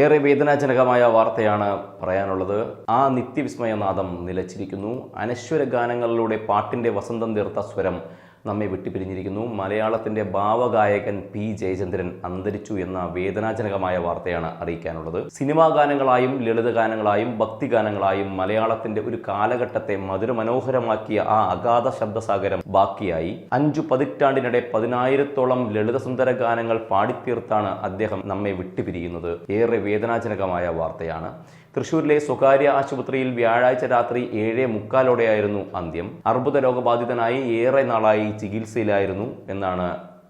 ഏറെ വേദനാജനകമായ വാർത്തയാണ് പറയാനുള്ളത്. ആ നിത്യവിസ്മയനാദം നിലച്ചിരിക്കുന്നു. അനശ്വര ഗാനങ്ങളിലൂടെ പാട്ടിന്റെ വസന്തം തീർത്ത സ്വരം നമ്മെ വിട്ടുപിരിഞ്ഞിരിക്കുന്നു. മലയാളത്തിന്റെ ഭാവഗായകൻ പി. ജയചന്ദ്രൻ അന്തരിച്ചു എന്ന വേദനാജനകമായ വാർത്തയാണ് അറിയിക്കാനുള്ളത്. സിനിമാ ഗാനങ്ങളായും ലളിത ഗാനങ്ങളായും ഭക്തി ഗാനങ്ങളായും മലയാളത്തിന്റെ ഒരു കാലഘട്ടത്തെ മധുരമനോഹരമാക്കിയ ആ അഗാധ ശബ്ദസാഗരം ബാക്കിയായി. അഞ്ചു പതിറ്റാണ്ടിനിടെ പതിനായിരത്തോളം ലളിതസുന്ദര ഗാനങ്ങൾ പാടിത്തീർത്താണ് അദ്ദേഹം നമ്മെ വിട്ടുപിരിയുന്നത്. ഏറെ വേദനാജനകമായ വാർത്തയാണ്. തൃശൂരിലെ സ്വകാര്യ ആശുപത്രിയിൽ വ്യാഴാഴ്ച രാത്രി ഏഴേ മുക്കാലോടെയായിരുന്നു അന്ത്യം. അർബുദ രോഗബാധിതനായി ഏറെ നാളായി ചികിത്സയിലായിരുന്നു എന്നാണ്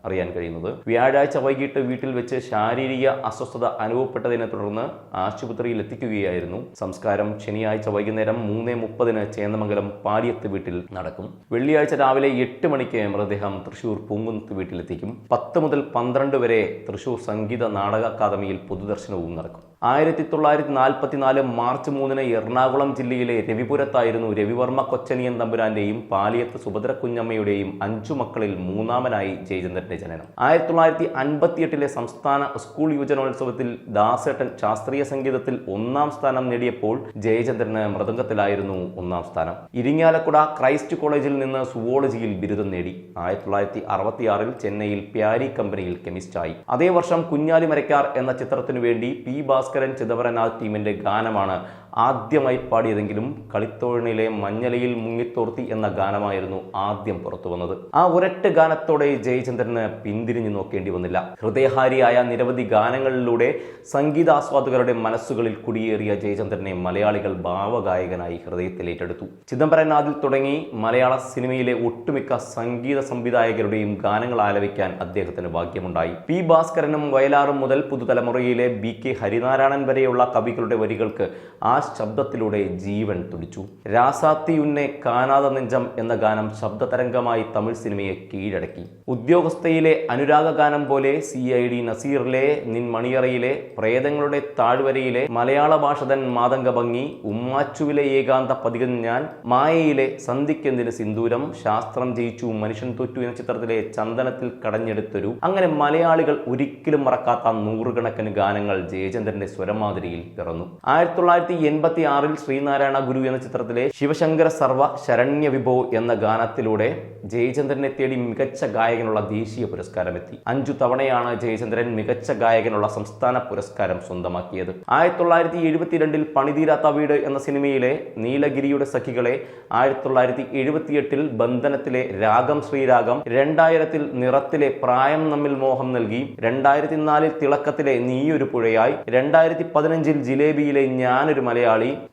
അറിയാൻ കഴിയുന്നത്. വ്യാഴാഴ്ച വൈകിട്ട് വീട്ടിൽ വെച്ച് ശാരീരിക അസ്വസ്ഥത അനുഭവപ്പെട്ടതിനെ തുടർന്ന് ആശുപത്രിയിൽ എത്തിക്കുകയായിരുന്നു. സംസ്കാരം ശനിയാഴ്ച വൈകുന്നേരം മൂന്ന് മുപ്പതിന് ചേന്നമംഗലം പാലിയത്ത് വീട്ടിൽ നടക്കും. വെള്ളിയാഴ്ച രാവിലെ എട്ട് മണിക്ക് മൃതദേഹം തൃശൂർ പൂങ്കുന്നത്ത് വീട്ടിലെത്തിക്കും. പത്ത് മുതൽ പന്ത്രണ്ട് വരെ തൃശൂർ സംഗീത നാടക അക്കാദമിയിൽ പൊതുദർശനവും നടക്കും. ആയിരത്തി തൊള്ളായിരത്തി നാൽപ്പത്തി നാല് മാർച്ച് മൂന്നിന് എറണാകുളം ജില്ലയിലെ രവിപുരത്തായിരുന്നു രവിവർമ്മ കൊച്ചനിയൻ തമ്പുരാന്റെയും പാലിയത്ത് സുഭദ്ര കുഞ്ഞമ്മയുടെയും അഞ്ചു മക്കളിൽ മൂന്നാമനായി ജയചന്ദ്രന്റെ ജനനം. ആയിരത്തി തൊള്ളായിരത്തി അൻപത്തിയെട്ടിലെ സംസ്ഥാന സ്കൂൾ യുവജനോത്സവത്തിൽ ദാസേട്ടൻ ശാസ്ത്രീയ സംഗീതത്തിൽ ഒന്നാം സ്ഥാനം നേടിയപ്പോൾ ജയചന്ദ്രന് മൃദംഗത്തിലായിരുന്നു ഒന്നാം സ്ഥാനം. ഇരിങ്ങാലക്കുട ക്രൈസ്റ്റ് കോളേജിൽ നിന്ന് സുവോളജിയിൽ ബിരുദം നേടി. ആയിരത്തി തൊള്ളായിരത്തി അറുപത്തിയാറിൽ ചെന്നൈയിൽ പ്യാരി കമ്പനിയിൽ കെമിസ്റ്റായി. അതേ വർഷം കുഞ്ഞാലി മരക്കാർ എന്ന ചിത്രത്തിനു വേണ്ടി പി ഭാസ്കരൻ ചിദംബരനാഥ് ടീമിന്റെ ഗാനമാണ് ആദ്യമായി പാടിയതെങ്കിലും കളിത്തോഴിനിലെ മഞ്ഞലയിൽ മുങ്ങിത്തോർത്തി എന്ന ഗാനമായിരുന്നു ആദ്യം പുറത്തു വന്നത്. ആ ഒരൊറ്റ ഗാനത്തോടെ ജയചന്ദ്രന് പിന്തിരിഞ്ഞു നോക്കേണ്ടി വന്നില്ല. ഹൃദയഹാരിയായ നിരവധി ഗാനങ്ങളിലൂടെ സംഗീതാസ്വാദകരുടെ മനസ്സുകളിൽ കുടിയേറിയ ജയചന്ദ്രനെ മലയാളികൾ ഭാവഗായകനായി ഹൃദയത്തിൽ ഏറ്റെടുത്തു ചിദംബരനാഥിൽ തുടങ്ങി മലയാള സിനിമയിലെ ഒട്ടുമിക്ക സംഗീത സംവിധായകരുടെയും ഗാനങ്ങൾ ആലപിക്കാൻ അദ്ദേഹത്തിന് ഭാഗ്യമുണ്ടായി. പി ഭാസ്കരനും വയലാറും മുതൽ പുതുതലമുറയിലെ ബി കെ ഹരിനാരായണൻ വരെയുള്ള കവികളുടെ വരികൾക്ക് ആ ശബ്ദത്തിലൂടെ ജീവൻ തുടിച്ചു. രാസാത്തിയുന്നെ കാനാത നെഞ്ചം എന്ന ഗാനം ശബ്ദതരംഗമായി തമിഴ് സിനിമയെ കീഴടക്കി. ഉദ്യോഗസ്ഥയിലെ അനുരാഗ ഗാനം പോലെ സി ഐ ഡി നസീറിലെ നിൻ മണിയറയിലെ പ്രേതങ്ങളുടെ താഴ്വരയിലെ മലയാള ഭാഷതൻ മാതംഗ ഭംഗി ഉമ്മാച്ചുവിലെ ഏകാന്ത പതികൻ ഞാൻ മായയിലെ സന്ധിക്കെന്തിന് സിന്ദൂരം ശാസ്ത്രം ജയിച്ചു മനുഷ്യൻ തോറ്റു എന്ന ചിത്രത്തിലെ ചന്ദനത്തിൽ കടഞ്ഞെടുത്തൊരു അങ്ങനെ മലയാളികൾ ഒരിക്കലും മറക്കാത്ത നൂറുകണക്കിന് ഗാനങ്ങൾ ജയചന്ദ്രന്റെ സ്വരമാതിരിയിൽ പിറന്നു. ആയിരത്തി തൊള്ളായിരത്തി എൺപത്തി ആറിൽ ശ്രീനാരായണ ഗുരു എന്ന ചിത്രത്തിലെ ശിവശങ്കര സർവ ശരണ്യ വിഭോ എന്ന ഗാനത്തിലൂടെ ജയചന്ദ്രനെ തേടി മികച്ച ഗായകനുള്ള ദേശീയ പുരസ്കാരം എത്തി അഞ്ചു തവണയാണ് ജയചന്ദ്രൻ മികച്ച ഗായകനുള്ള സംസ്ഥാന പുരസ്കാരം സ്വന്തമാക്കിയത്. ആയിരത്തി തൊള്ളായിരത്തി എഴുപത്തിരണ്ടിൽ പണിതീരാത്ത വീട് എന്ന സിനിമയിലെ നീലഗിരിയുടെ സഖികളെ ആയിരത്തി തൊള്ളായിരത്തി എഴുപത്തിയെട്ടിൽ ബന്ധനത്തിലെ രാഗം ശ്രീരാഗം രണ്ടായിരത്തിൽ നിറത്തിലെ പ്രായം നമ്മിൽ മോഹം നൽകി രണ്ടായിരത്തി നാലിൽ തിളക്കത്തിലെ നീയൊരു പുഴയായി രണ്ടായിരത്തി പതിനഞ്ചിൽ ജിലേബിയിലെ ഞാനൊരു മലയാളി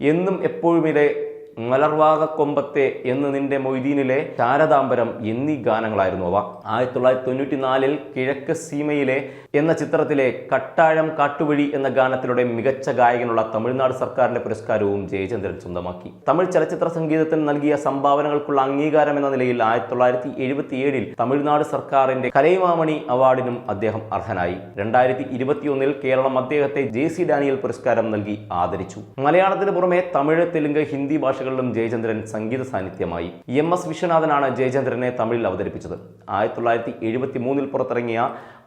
എന്നും എപ്പോഴുമിലെ മലർവാക കൊമ്പത്തെ എന്ന് നിന്റെ മൊയ്തീനിലെ ശാരദാംബരം എന്നീ ഗാനങ്ങളായിരുന്നു അവ. ആയിരത്തി തൊള്ളായിരത്തി തൊണ്ണൂറ്റി നാലിൽ കിഴക്ക് സീമയിലെ എന്ന ചിത്രത്തിലെ കട്ടാഴം കാട്ടുവഴി എന്ന ഗാനത്തിലൂടെ മികച്ച ഗായകനുള്ള തമിഴ്നാട് സർക്കാരിന്റെ പുരസ്കാരവും ജയചന്ദ്രൻ സ്വന്തമാക്കി. തമിഴ് ചലച്ചിത്ര സംഗീതത്തിന് നൽകിയ സംഭാവനകൾക്കുള്ള അംഗീകാരം എന്ന നിലയിൽ ആയിരത്തി തൊള്ളായിരത്തി എഴുപത്തിയേഴിൽ തമിഴ്നാട് സർക്കാരിന്റെ കലൈമാമണി അവാർഡിനും അദ്ദേഹം അർഹനായി. രണ്ടായിരത്തി ഇരുപത്തിയൊന്നിൽ കേരളം അദ്ദേഹത്തെ ജെ സി ഡാനിയൽ പുരസ്കാരം നൽകി ആദരിച്ചു. മലയാളത്തിന് പുറമെ തമിഴ് തെലുങ്ക് ഹിന്ദി ഭാഷകളിലും ജയചന്ദ്രൻ സംഗീത സാന്നിധ്യമായി. എം എസ് വിശ്വനാഥനാണ് ജയചന്ദ്രനെ തമിഴിൽ അവതരിപ്പിച്ചത്. ആയിരത്തി തൊള്ളായിരത്തി എഴുപത്തി മൂന്നിൽ പുറത്തിറങ്ങിയ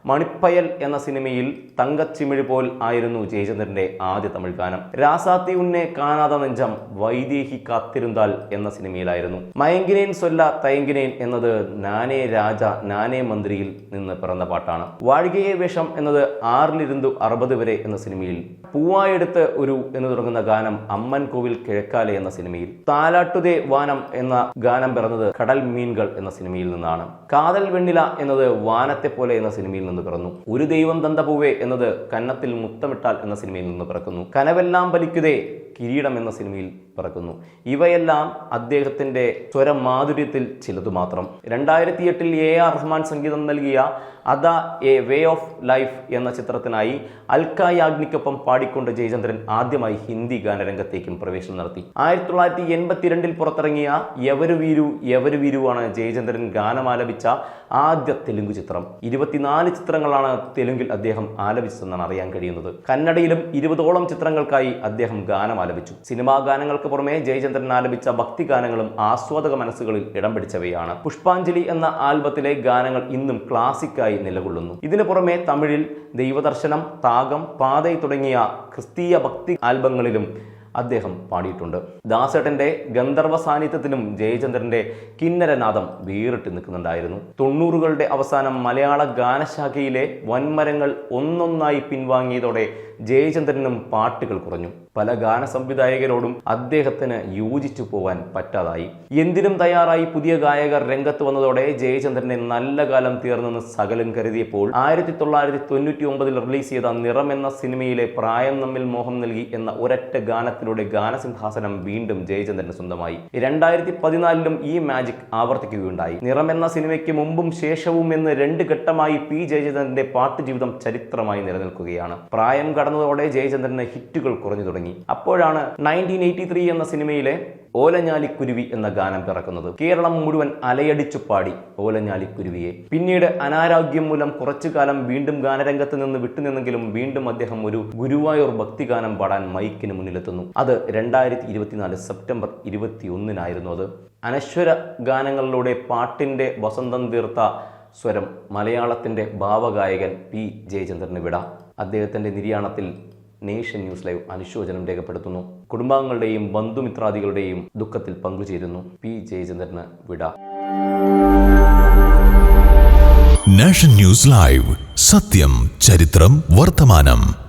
മണിപ്പയൽ എന്ന സിനിമയിൽ തങ്കച്ചിമിഴി പോൽ ആയിരുന്നു ജയചന്ദ്രന്റെ ആദ്യ തമിഴ് ഗാനം. രാസാത്തി ഉന്നെ കാണാതെ നെഞ്ചം വൈദേഹി കാത്തിരുന്താൽ എന്ന സിനിമയിലായിരുന്നു. മയങ്കിനേൻ സൊല്ല തയങ്കിനേൻ എന്നത് നാനേ രാജ നാനേ മന്ത്രിയിൽ നിന്ന് പിറന്ന പാട്ടാണ്. വാഴികയെ വേഷം എന്നത് ആറിലിരുന്നു അറുപത് വരെ എന്ന സിനിമയിൽ. പൂവായെടുത്ത് ഒരു എന്ന് തുടങ്ങുന്ന ഗാനം അമ്മൻ കോവിൽ കിഴക്കാലെ എന്ന സിനിമയിൽ. താലാട്ടുതേ വാനം എന്ന ഗാനം പിറന്നത് കടൽ മീൻകൾ എന്ന സിനിമയിൽ നിന്നാണ്. കാതൽ വെണ്ണില എന്നത് വാനത്തെ പോലെ എന്ന സിനിമയിൽ നിന്ന് പിറന്നു. ഒരു ദൈവം തന്തപൂവേ എന്നത് കന്നത്തിൽ മുത്തമിട്ടാൽ എന്ന സിനിമയിൽ നിന്ന് പിറക്കുന്നു. കനവെല്ലാം ബലിക്കുതേ കിരീടം എന്ന സിനിമയിൽ പിറക്കുന്നു. ഇവയെല്ലാം അദ്ദേഹത്തിന്റെ സ്വരമാധുര്യത്തിൽ ചിലതു മാത്രം. രണ്ടായിരത്തി എട്ടിൽ എ ആർ റഹ്മാൻ സംഗീതം നൽകിയ Ada a way of life എന്ന ചിത്രത്തിനായി അൽക്ക യാഗ്നിക്കൊപ്പം പാടിക്കൊണ്ട് ജയചന്ദ്രൻ ആദ്യമായി ഹിന്ദി ഗാനരംഗത്തേക്കും പ്രവേശനം നടത്തി. ആയിരത്തി തൊള്ളായിരത്തി എൺപത്തിരണ്ടിൽ പുറത്തിറങ്ങിയ യവരു വീരു യവരു വീരുവാണ് ജയചന്ദ്രൻ ഗാനമാലപിച്ച ആദ്യ തെലുങ്ക് ചിത്രം. ഇരുപത്തിനാല് ചിത്രങ്ങളാണ് തെലുങ്കിൽ അദ്ദേഹം ആലപിച്ചതെന്നാണ് അറിയാൻ കഴിയുന്നത്. കന്നഡയിലും ഇരുപതോളം ചിത്രങ്ങൾക്കായി അദ്ദേഹം ഗാനം ആലപിച്ചു സിനിമാ ഗാനങ്ങൾക്ക് പുറമെ ജയചന്ദ്രൻ ആലപിച്ച ഭക്തി ഗാനങ്ങളും ആസ്വാദക മനസ്സുകളിൽ ഇടം പിടിച്ചവയാണ്. പുഷ്പാഞ്ജലി എന്ന ആൽബത്തിലെ ഗാനങ്ങൾ ഇന്നും ക്ലാസിക്കായി നിലകൊള്ളുന്നു. ഇതിനു പുറമെ തമിഴിൽ ദൈവദർശനം താകം പാതൈ തുടങ്ങിയ ക്രിസ്തീയ ഭക്തി ആൽബങ്ങളിലും അദ്ദേഹം പാടിയിട്ടുണ്ട്. ദാസേട്ടന്റെ ഗന്ധർവ സാന്നിധ്യത്തിലും ജയചന്ദ്രന്റെ കിന്നരനാദം വേറിട്ട് നിൽക്കുന്നുണ്ടായിരുന്നു. തൊണ്ണൂറുകളുടെ അവസാനം മലയാള ഗാനശാഖയിലെ വൻമരങ്ങൾ ഒന്നൊന്നായി പിൻവാങ്ങിയതോടെ ജയചന്ദ്രനും പാട്ടുകൾ കുറഞ്ഞു. പല ഗാന സംവിധായകരോടും അദ്ദേഹത്തിന് യോജിച്ചു പോവാൻ പറ്റാതായി. എന്തിനും തയ്യാറായി പുതിയ ഗായകർ രംഗത്ത് വന്നതോടെ ജയചന്ദ്രനെ നല്ല കാലം തീർന്നെന്ന് സകലം കരുതിയപ്പോൾ ആയിരത്തി തൊള്ളായിരത്തി തൊണ്ണൂറ്റി ഒമ്പതിൽ റിലീസ് ചെയ്ത നിറം എന്ന സിനിമയിലെ പ്രായം നമ്മിൽ മോഹം നൽകി എന്ന ഒരൊറ്റ ഗാനത്തിലൂടെ ഗാനസിംഹാസനം വീണ്ടും ജയചന്ദ്രന് സ്വന്തമായി. രണ്ടായിരത്തി പതിനാലിലും ഈ മാജിക് ആവർത്തിക്കുകയുണ്ടായി. നിറം എന്ന സിനിമയ്ക്ക് മുമ്പും ശേഷവും എന്ന് രണ്ട് ഘട്ടമായി പി ജയചന്ദ്രന്റെ പാട്ട് ജീവിതം ചരിത്രമായി നിലനിൽക്കുകയാണ്. പ്രായം കടന്നതോടെ ജയചന്ദ്രന് ഹിറ്റുകൾ കുറഞ്ഞു തുടങ്ങി. അപ്പോഴാണ് നയന്റീൻ എയ്റ്റി ത്രീ എന്ന സിനിമയിലെ ഓലഞ്ഞാലിക്കുരുവി എന്ന ഗാനം പിറക്കുന്നത്. കേരളം മുഴുവൻ അലയടിച്ചു പാടി ഓലഞ്ഞാലിക്കുരുവിയെ. പിന്നീട് അനാരോഗ്യം മൂലം കുറച്ചു കാലം വീണ്ടും ഗാനരംഗത്ത് നിന്ന് വിട്ടുനിന്നെങ്കിലും വീണ്ടും അദ്ദേഹം ഒരു ഗുരുവായൂർ ഭക്തിഗാനം പാടാൻ മൈക്കിന് മുന്നിലെത്തുന്നു. അത് രണ്ടായിരത്തി ഇരുപത്തിനാല് സെപ്റ്റംബർ ഇരുപത്തി ഒന്നിനായിരുന്നു അത്. അനശ്വര ഗാനങ്ങളിലൂടെ പാട്ടിന്റെ വസന്തം തീർത്ത സ്വരം മലയാളത്തിന്റെ ഭാവഗായകൻ പി ജയചന്ദ്രന് വിട. അദ്ദേഹത്തിന്റെ നിര്യാണത്തിൽ നേഷൻ ന്യൂസ് ലൈവ് അനുശോചനം രേഖപ്പെടുത്തുന്നു. കുടുംബാംഗങ്ങളുടെയും ബന്ധുമിത്രാദികളുടെയും ദുഃഖത്തിൽ പങ്കുചേരുന്നു പി ജയചന്ദ്രന് വിട. Nation news live. സത്യം ചരിത്രം വർത്തമാനം.